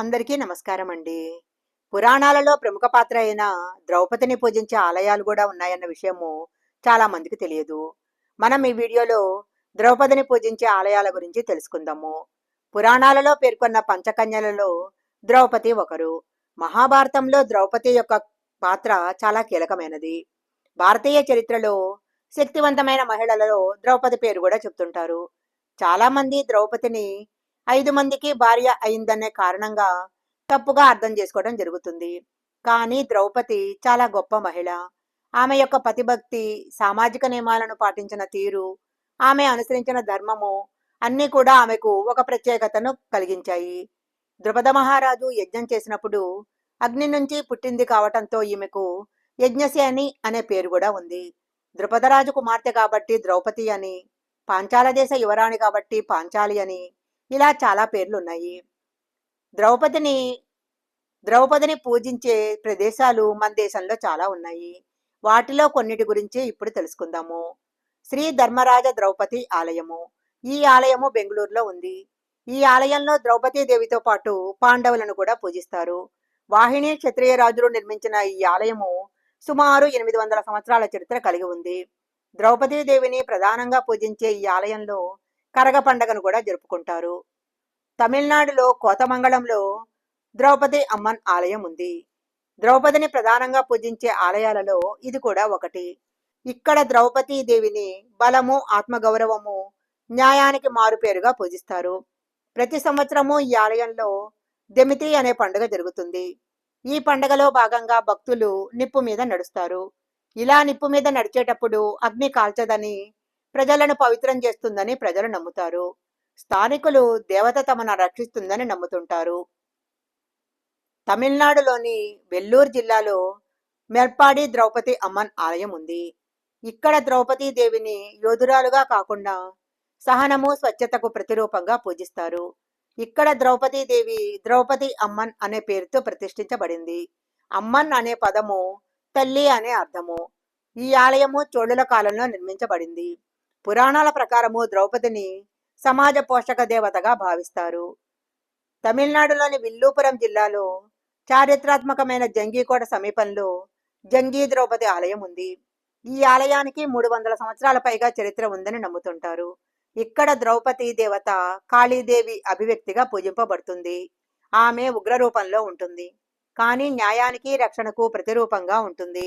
అందరికీ నమస్కారం అండి పురాణాలలో ప్రముఖ పాత్ర అయిన ద్రౌపదిని పూజించే ఆలయాలు కూడా ఉన్నాయన్న విషయము చాలా మందికి తెలియదు. మనం ఈ వీడియోలో ద్రౌపదిని పూజించే ఆలయాల గురించి తెలుసుకుందాము. పురాణాలలో పేర్కొన్న పంచకన్యలలో ద్రౌపది ఒకరు. మహాభారతంలో ద్రౌపది యొక్క పాత్ర చాలా కీలకమైనది. భారతీయ చరిత్రలో శక్తివంతమైన మహిళలలో ద్రౌపది పేరు కూడా చెప్తుంటారు. చాలా మంది ద్రౌపదిని ఐదు మందికి భార్య అయిందనే కారణంగా తప్పుగా అర్థం చేసుకోవడం జరుగుతుంది. కానీ ద్రౌపది చాలా గొప్ప మహిళ. ఆమె యొక్క పతిభక్తి సామాజిక నియమాలను పాటించిన తీరు ఆమె అనుసరించిన ధర్మము అన్నీ కూడా ఆమెకు ఒక ప్రత్యేకతను కలిగించాయి. ద్రుపద మహారాజు యజ్ఞం చేసినప్పుడు అగ్ని నుంచి పుట్టింది కావటంతో ఈమెకు యజ్ఞసేని అనే పేరు కూడా ఉంది. ద్రుపదరాజు కుమార్తె కాబట్టి ద్రౌపది అని పాంచాల దేశ యువరాణి కాబట్టి పాంచాలి అని ఇలా చాలా పేర్లు ఉన్నాయి ద్రౌపదిని ద్రౌపదిని పూజించే ప్రదేశాలు మన దేశంలో చాలా ఉన్నాయి. వాటిలో కొన్నిటి గురించి ఇప్పుడు తెలుసుకుందాము. శ్రీ ధర్మరాజ ద్రౌపది ఆలయము. ఈ ఆలయము బెంగళూరులో ఉంది. ఈ ఆలయంలో ద్రౌపదీ దేవితో పాటు పాండవులను కూడా పూజిస్తారు. వాహిని క్షత్రియ రాజులు నిర్మించిన ఈ ఆలయము సుమారు ఎనిమిది వందల సంవత్సరాల చరిత్ర కలిగి ఉంది. ద్రౌపదీ దేవిని ప్రధానంగా పూజించే ఈ ఆలయంలో కరగ పండగను కూడా జరుపుకుంటారు. తమిళనాడులో కోతమంగళంలో ద్రౌపది అమ్మన్ ఆలయం ఉంది. ద్రౌపదిని ప్రధానంగా పూజించే ఆలయాలలో ఇది కూడా ఒకటి. ఇక్కడ ద్రౌపదీ దేవిని బలము ఆత్మగౌరవము న్యాయానికి మారుపేరుగా పూజిస్తారు. ప్రతి సంవత్సరము ఈ ఆలయంలో దెమితి అనే పండుగ జరుగుతుంది. ఈ పండుగలో భాగంగా భక్తులు నిప్పు మీద నడుస్తారు. ఇలా నిప్పు మీద నడిచేటప్పుడు అగ్ని కాల్చదని ప్రజలను పవిత్రం చేస్తుందని ప్రజలు నమ్ముతారు. స్థానికులు దేవత తమను రక్షిస్తుందని నమ్ముతుంటారు. తమిళనాడులోని వెల్లూరు జిల్లాలో మెర్పాడి ద్రౌపది అమ్మన్ ఆలయం ఉంది. ఇక్కడ ద్రౌపదీ దేవిని యోధురాలుగా కాకుండా సహనము స్వచ్ఛతకు ప్రతిరూపంగా పూజిస్తారు. ఇక్కడ ద్రౌపదీ దేవి ద్రౌపది అమ్మన్ అనే పేరుతో ప్రతిష్ఠించబడింది. అమ్మన్ అనే పదము తల్లి అనే అర్థము. ఈ ఆలయము చోళుల కాలంలో నిర్మించబడింది. పురాణాల ప్రకారము ద్రౌపదిని సమాజ పోషక దేవతగా భావిస్తారు. తమిళనాడులోని విల్లుపురం జిల్లాలో చారిత్రాత్మకమైన జంగీకోట సమీపంలో జంగీ ద్రౌపది ఆలయం ఉంది. ఈ ఆలయానికి మూడు వందల సంవత్సరాల పైగా చరిత్ర ఉందని నమ్ముతుంటారు. ఇక్కడ ద్రౌపది దేవత కాళీదేవి అభివ్యక్తిగా పూజింపబడుతుంది. ఆమె ఉగ్ర రూపంలో ఉంటుంది. కానీ న్యాయానికి రక్షణకు ప్రతిరూపంగా ఉంటుంది.